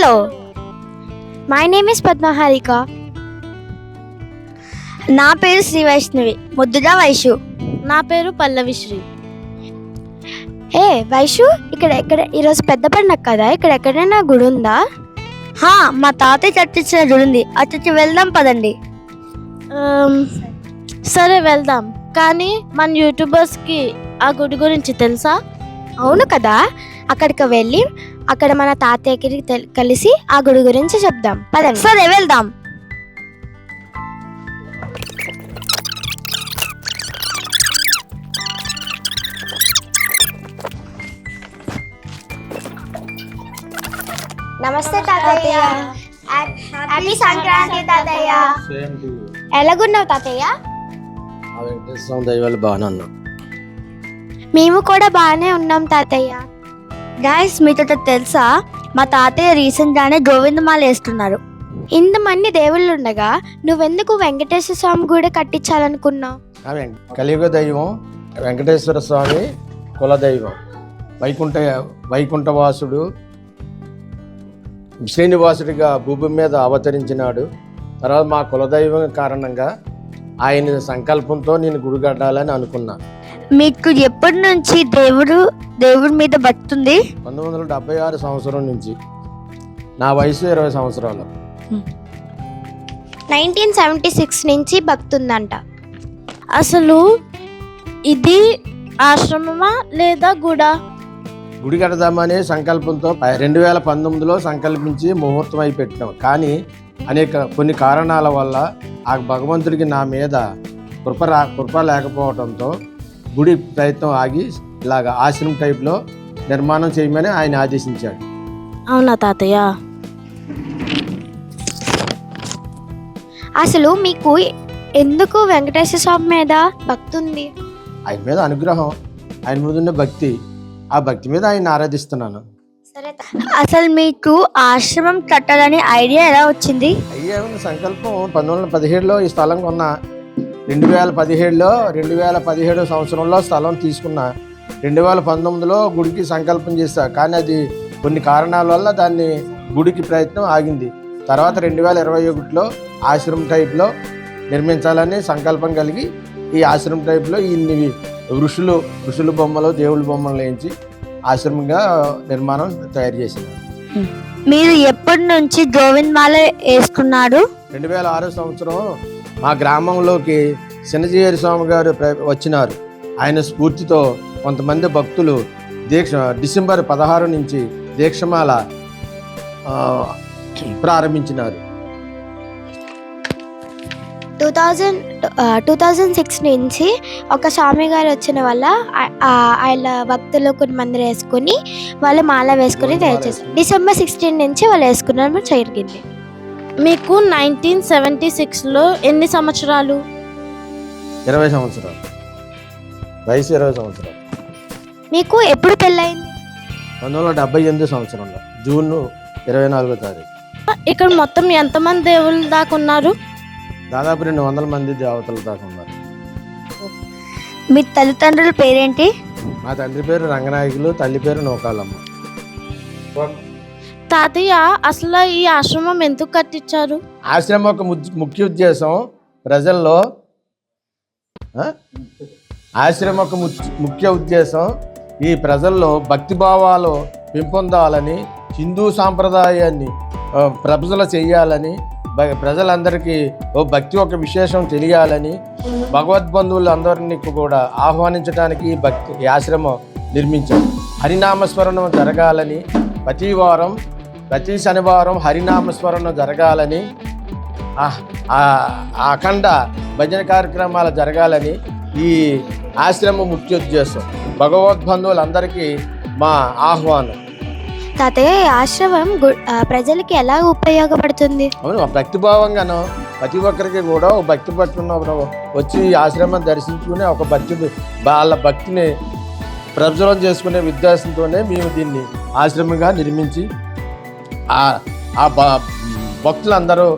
Hello. My name is Padmaharika నా పేరు శ్రీ వైష్ణవి. ముద్దుగా వైషు. నా పేరు పల్లవిశ్రీ ఏ వైషు ఇక్కడ ఎక్కడ ఈరోజు పెద్ద పండగ కదా ఇక్కడ ఎక్కడైనా గుడి ఉందా? హా మా తాతయ్య చర్చించిన గుడి ఉంది. అచ్చచ్చి వెళ్దాం పదండి. సరే వెళ్దాం. కానీ మన యూట్యూబర్స్కి ఆ గుడి గురించి తెలుసా? అవును కదా. అక్కడికి వెళ్ళి అక్కడ మన తాతయ్యకి కలిసి ఆ గుడి గురించి చెప్దాం. పదండి. సరే వెళ్దాం. నమస్తే తాతయ్య. హ్యాపీ సంక్రాంతి తాతయ్య. Same to you. ఎలాగున్నావు తాతయ్య? వెంకటేశ్వర బాగానే ఉన్నాం. మేము కూడా బాగానే ఉన్నాం తాతయ్య. గాయస్ మీతో తెలుసా? మా తాతయ్య రీసెంట్గానే గోవిందమాల వేస్తున్నారు. ఇంతమంది దేవుళ్ళు ఉండగా నువ్వెందుకు వెంకటేశ్వర స్వామి గుడి కట్టించాలనుకున్నావు? ఆ కలియుగ దైవం వెంకటేశ్వర స్వామి కులదైవం వైకుంఠ వైకుంఠవాసుడు శ్రీనివాసుడిగా భూమి మీద అవతరించినాడు. తర్వాత మా కులదైవం కారణంగా ఆయన సంకల్పంతో నేను గుడి కట్టాలని అనుకున్నాను మీకు ఎప్పటి నుంచి దేవుడు దేవుడి మీద భక్తుంది పంతొమ్మిది వందల డెబ్బై ఆరు సంవత్సరం నుంచి. నా వయసు ఇరవై సంవత్సరాలు. నైన్టీన్ సెవెంటీ సిక్స్ నుంచి భక్తుందంట అసలు ఇది ఆశ్రమమా లేదా గుడా? గుడి కడదామనే సంకల్పంతో రెండు వేల పంతొమ్మిదిలో సంకల్పించి ముహూర్తం అయి పెట్టినాం కానీ అనేక కొన్ని కారణాల వల్ల ఆ భగవంతుడికి నా మీద కృప రా కృప లేకపోవడంతో గుడి ప్రయత్నం ఆగి ఇలాగ ఆశ్రమం టైప్లో నిర్మాణం చేయమని ఆయన ఆదేశించాడు. అవునా తాతయ్య? అసలు మీకు ఎందుకు వెంకటేశ్వర స్వామి మీద భక్తుంది ఆయన మీద అనుగ్రహం ఆయన మీద ఉన్న భక్తి ఆ భక్తి మీద ఆయన ఆరాధిస్తున్నాను. సరే అసలు మీకు ఆశ్రమం కట్టాలని ఐడియా ఎలా వచ్చింది? అయ్యే ఉంది సంకల్పం. పంతొమ్మిది వందల పదిహేడులో ఈ స్థలం కొన్న రెండు వేల పదిహేడులో రెండు వేల పదిహేడు సంవత్సరంలో స్థలం తీసుకున్న. రెండు వేల పంతొమ్మిదిలో గుడికి సంకల్పం చేశా. కానీ అది కొన్ని కారణాల వల్ల దాన్ని గుడికి ప్రయత్నం ఆగింది. తర్వాత రెండు వేల ఇరవై ఒకటిలో ఆశ్రమం టైప్లో నిర్మించాలని సంకల్పం కలిగి ఈ ఆశ్రమం టైప్లో ఇన్ని ఋషులు ఋషుల బొమ్మలు దేవుళ్ళ బొమ్మలు వేయించి ఆశ్రమంగా నిర్మాణం తయారు చేసింది మీరు ఎప్పటి నుంచి గోవిందమాల వేసుకున్నారు రెండు వేల ఆరో సంవత్సరం మా గ్రామంలోకి చిన్నజీయరి స్వామి గారు వచ్చినారు. ఆయన స్ఫూర్తితో కొంతమంది భక్తులు దీక్ష డిసెంబర్ పదహారు నుంచి దీక్షమాల ప్రారంభించినారు. Two thousand two thousand six నుంచి ఒక స్వామి గారు వచ్చిన వల్ల ఆయన భక్తులు కొన్ని మంది వేసుకొని వాళ్ళు మాల వేసుకొని తయారు చేశారు. డిసెంబర్ సిక్స్టీన్ నుంచి వాళ్ళు వేసుకున్నారు జరిగింది. మీకు నైన్టీన్ సెవెంటీ సిక్స్లో ఎన్ని సంవత్సరాలు? ఇరవై సంవత్సరాలు. వయసు ఇరవై సంవత్సరాలు. మీకు ఎప్పుడు పెళ్ళయింది? పంతొమ్మిది వందల డెబ్బై ఎనిమిది సంవత్సరంలో జూన్ ఇరవై నాలుగో తారీఖు. ఇక్కడ మొత్తం ఎంతమంది దేవుళ్ళు దాకా ఉన్నారు? దాదాపు రెండు వందల మంది దేవతల దాకా ఉన్నారు. మీ తల్లిదండ్రుల పేరేంటి? మా తండ్రి పేరు రంగనాయకులు తల్లి పేరు నౌకాలమ్మ. తాతయ్య అసలు ఈ ఆశ్రమం ఎందుకు కట్టించారు? ఆశ్రమం యొక్క ముఖ్య ఉద్దేశం. ప్రజల్లో ఆశ్రమం యొక్క ముఖ్య ఉద్దేశం. ఈ ప్రజల్లో భక్తి భావాలు పెంపొందాలని హిందూ సాంప్రదాయాన్ని ప్రజల చేయాలని ప్రజలందరికీ ఓ భక్తి ఒక విశేషం తెలియాలని భగవద్బంధువులందరినీ కూడా ఆహ్వానించడానికి ఈ భక్తి ఈ ఆశ్రమం నిర్మించారు. హరినామస్మరణం జరగాలని ప్రతి వారం ప్రతి శనివారం హరినామస్మరణం జరగాలని అఖండ భజన కార్యక్రమాలు జరగాలని ఈ ఆశ్రమం ముఖ్య ఉద్దేశం భగవద్బంధువులందరికీ మా ఆహ్వానం. తాతయ్య ఈ ఆశ్రమం ప్రజలకి ఎలా ఉపయోగపడుతుంది? అవును భక్తిభావంగాను ప్రతి ఒక్కరికి కూడా ఒక భక్తి పట్టుకున్న వచ్చి ఈ ఆశ్రమం దర్శించుకుని ఒక భక్తి వాళ్ళ భక్తిని ప్రజ్వలం చేసుకునే ఉద్దేశంతోనే మేము దీన్ని ఆశ్రమంగా నిర్మించి ఆ భక్తులందరూ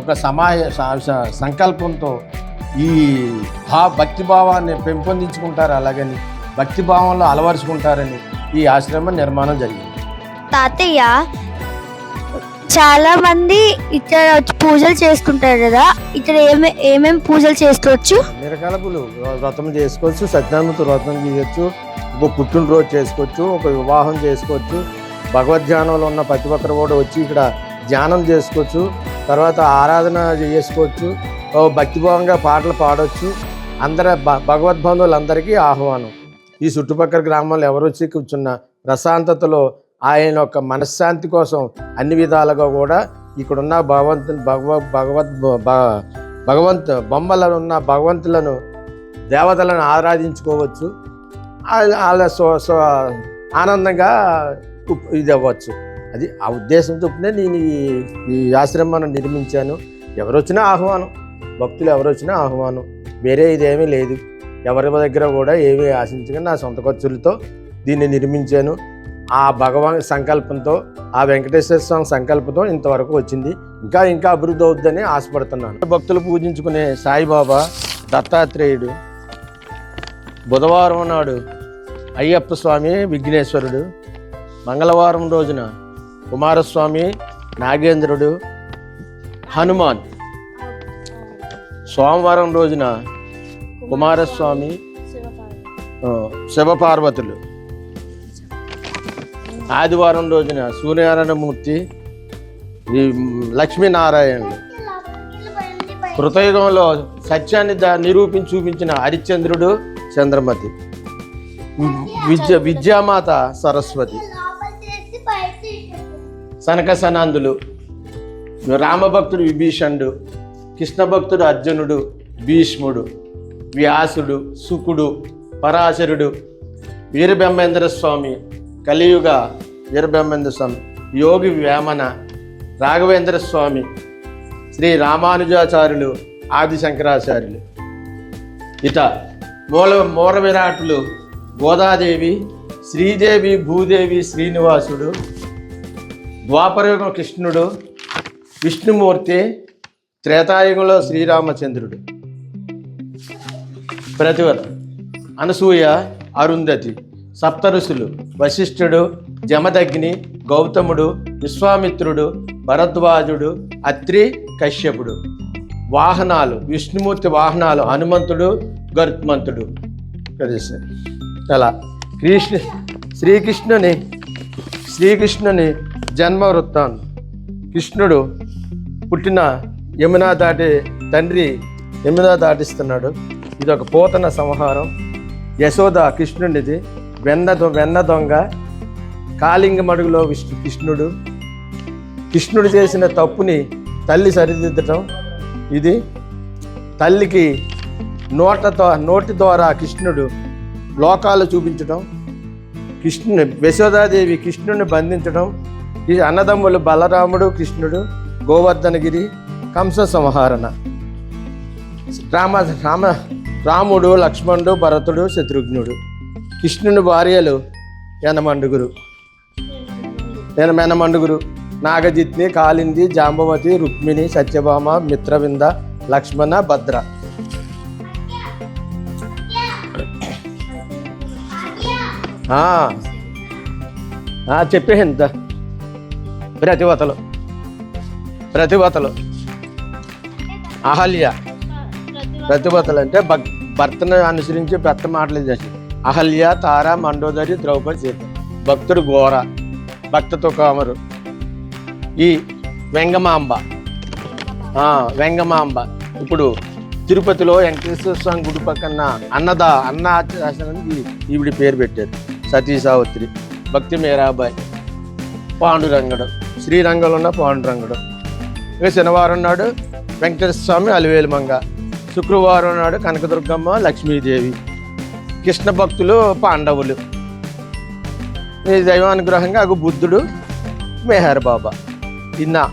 ఒక సమాయ సంకల్పంతో ఈ భా భక్తి భావాన్ని పెంపొందించుకుంటారు. అలాగని భక్తి భావంలో అలవరుచుకుంటారని ఈ ఆశ్రమం నిర్మాణం జరిగింది. తాతయ్య చాలా మంది ఇక్కడ వచ్చి పూజలు చేసుకుంటారు కదా. ఇక్కడ ఏమే ఏమేమి పూజలు చేసుకోవచ్చు అన్ని రకాల పూలు వ్రతం చేసుకోవచ్చు సత్యనారాయణ వ్రతం చేయొచ్చు ఒక పుట్టినరోజు చేసుకోవచ్చు ఒక వివాహం చేసుకోవచ్చు. భగవద్ధ్యానంలో ఉన్న ప్రతి ఒక్కరు కూడా వచ్చి ఇక్కడ ధ్యానం చేసుకోవచ్చు తర్వాత ఆరాధన చేసుకోవచ్చు భక్తిభావంగా పాటలు పాడవచ్చు అందర భ- భగవద్బంధువులందరికీ ఆహ్వానం. ఈ చుట్టుపక్కల గ్రామంలో ఎవరు వచ్చి కూర్చున్న ప్రశాంతతలో ఆయన యొక్క మనశ్శాంతి కోసం అన్ని విధాలుగా కూడా ఇక్కడున్న భగవంతుని భగవ భగవద్ భ- భగవంతు బొమ్మలను ఉన్న భగవంతులను దేవతలను ఆరాధించుకోవచ్చు. వాళ్ళ- సో ఆనందంగా ఇది అవ్వచ్చు. అది ఆ ఉద్దేశం చొప్పునే నేను ఈ- ఈ ఆశ్రమాన్ని నిర్మించాను. ఎవరు వచ్చినా ఆహ్వానం. భక్తులు ఎవరు వచ్చినా ఆహ్వానం. వేరే ఇదేమీ లేదు. ఎవరి దగ్గర కూడా ఏమీ ఆశించగా నా సొంత ఖర్చులతో దీన్ని నిర్మించాను. ఆ భగవాన్ సంకల్పంతో ఆ వెంకటేశ్వర స్వామి సంకల్పంతో ఇంతవరకు వచ్చింది. ఇంకా ఇంకా అభివృద్ధి అవుద్దని ఆశపడుతున్నాను. భక్తులు పూజించుకునే సాయిబాబా దత్తాత్రేయుడు బుధవారం నాడు అయ్యప్ప స్వామి విఘ్నేశ్వరుడు మంగళవారం రోజున కుమారస్వామి నాగేంద్రుడు హనుమాన్ సోమవారం రోజున కుమారస్వామి శివపార్వతులు. ఆదివారం రోజున సూర్యనారాయణమూర్తి ఈ లక్ష్మీనారాయణులు. కృతయుగంలో సత్యాన్ని దా- నిరూపించి చూపించిన హరిశ్చంద్రుడు చంద్రమతి. విద్య విద్యామాత సరస్వతి. సనక రామభక్తుడు విభీషణుడు కృష్ణ భక్తుడు అర్జునుడు భీష్ముడు వ్యాసుడు సుకుడు పరాశరుడు వీరబ్రహ్మేంద్ర స్వామి కలియుగ వీరబ్రహ్మేంద్ర స్వామి యోగి వేమన రాఘవేంద్ర స్వామి శ్రీ రామానుజాచార్యులు ఆది శంకరాచార్యులు ఇట మూల మూల విరాటులు గోదాదేవి శ్రీదేవి భూదేవి శ్రీనివాసుడు ద్వాపరయుగం కృష్ణుడు విష్ణుమూర్తి త్రేతాయుగంలో శ్రీరామచంద్రుడు. ప్రతివత అనసూయ అరుంధతి సప్తఋషులు వశిష్ఠుడు జమదగ్ని గౌతముడు విశ్వామిత్రుడు భరద్వాజుడు అత్రి కశ్యపుడు. వాహనాలు విష్ణుమూర్తి వాహనాలు హనుమంతుడు గరుత్మంతుడు. ప్రదేశం. అలా కృష్ణ శ్రీకృష్ణుని శ్రీకృష్ణుని జన్మ వృత్తాంతం కృష్ణుడు పుట్టిన యమునా దాటి తండ్రి యమునా దాటిస్తున్నాడు. ఇది ఒక పోతన సంహారం. యశోద కృష్ణుడిది వెన్న వెన్న దొంగ. కాళింగ మడుగులో విష్ణు కృష్ణుడు. కృష్ణుడు చేసిన తప్పుని తల్లి సరిదిద్దటం. ఇది తల్లికి నోటతో నోటి ద్వారా కృష్ణుడు లోకాలు చూపించడం కృష్ణుని యశోదాదేవి కృష్ణుని బంధించడం ఈ అన్నదమ్ములు బలరాముడు కృష్ణుడు గోవర్ధనగిరి కంస సంహరణ. రామ రామ రాముడు లక్ష్మణుడు భరతుడు శత్రుఘ్నుడు. కృష్ణుని భార్యలు యనమండుగురు. నేను మెనమండుగురు నాగజిత్ని కాలింది జాంబవతి రుక్మిణి సత్యభామ మిత్రవింద లక్ష్మణ భద్ర. ఆ, ప్రతివతలు ప్రతివతలు అహల్య. ప్రతివతలు అంటే భక్ భర్తను అనుసరించి పెద్ద మాటలు చేసి అహల్య తార మండోదరి ద్రౌపది సీత. భక్తుడు ఘోర. భక్తతో కామరు. ఈ వెంగమాంబ. వెంగమాంబ. ఇప్పుడు తిరుపతిలో వెంకటేశ్వర స్వామి గుడి పక్కన అన్నద అన్న ఆశ్రమానికి ఈవిడి పేరు పెట్టారు సతీ సావిత్రి భక్తి మేరాబాయ్ పాండురంగడు. శ్రీరంగంలో ఉన్న పాండురంగడు ఇక శనివారం నాడు వెంకటేశ్వర స్వామి అలివేలుమంగ శుక్రవారం నాడు కనకదుర్గమ్మ లక్ష్మీదేవి. కృష్ణ భక్తులు పాండవులు. ఈ దైవానుగ్రహంగా అగు బుద్ధుడు మెహర్ బాబా. ఇన్న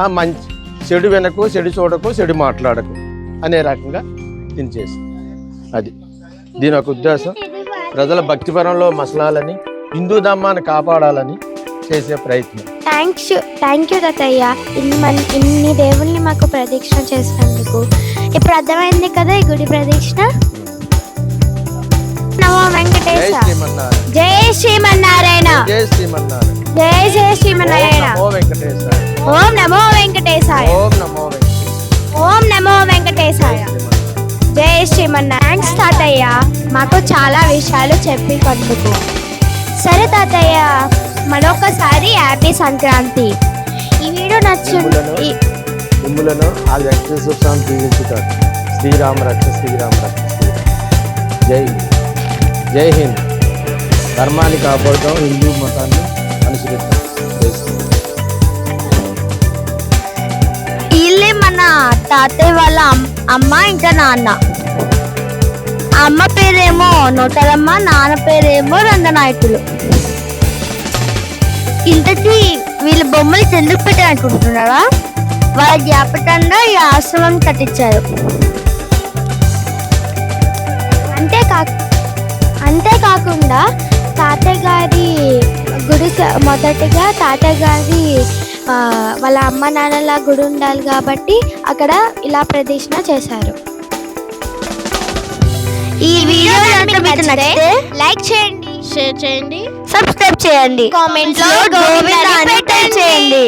ఆ మంచి చెడు వెనకు చెడు చూడకు చెడు మాట్లాడకు అనే రకంగా తినిచేసి అది. దీని ఒక ఉద్దేశం ప్రజల భక్తిపరంలో మసలాలని హిందూ ధర్మాన్ని కాపాడాలని చేసే ప్రయత్నం. థ్యాంక్స్ థ్యాంక్ యూ తాతయ్య ఇన్ని ఇన్ని దేవుల్ని మాకు ప్రదక్షిణ చేసినందుకు. ఇప్పుడు అర్థమైంది కదా ఈ గుడి ప్రదక్షిణ నమో వెంకటేశ. శ్రీమన్నారాయణ. జై శ్రీమన్నారాయణ. జై శ్రీమన్నారాయణ. జై జై ఓం శ్రీమన్నారాయణ ఓం నమో వెంకటేశాయ. ఓం నమో వెంకటేశాయ. ఓం నమో వెంకటేశాయ. జై శ్రీమన్న థ్యాంక్స్ తాతయ్య. మాకు చాలా విషయాలు చెప్పి కొందుకు సరే తాతయ్య. మరొకసారి హ్యాపీ సంక్రాంతి. ఈ వీడియో నచ్చు ఈ- మిమ్ములను ఆ వెంకటేశ్వర స్వామి దీవించుతాడు శ్రీరామ రక్ష శ్రీరామ రక్ష. జై జై హింద్. ధర్మాన్ని కాపాడుతాం హిందూ మతాన్ని అనుసరిస్తాం. వీళ్ళే మన తాతయ్య వాళ్ళ అమ్- అమ్మ ఇంకా నాన్న. అమ్మ పేరేమో నూతలమ్మ నాన్న పేరేమో రంగనాయకులు. ఇంతకీ వీళ్ళ బొమ్మలు ఎందుకు పెట్టాలనుకుంటున్నారా వాళ్ళ జ్ఞాపకంగా ఈ ఆశ్రమం కట్టించారు. అంతేకా అంతేకాకుండా తాతయ్య గారి గుడి మొదటిగా తాతయ్య గారి వాళ్ళ అమ్మ నాన్నల గుడి ఉండాలి కాబట్టి అక్కడ ఇలా ప్రదర్శన చేశారు. ఈ వీడియో మీకు నచ్చితే లైక్ చేయండి. షేర్ చేయండి. సబ్స్క్రైబ్ చేయండి. కామెంట్స్లో గోవింద చేయండి.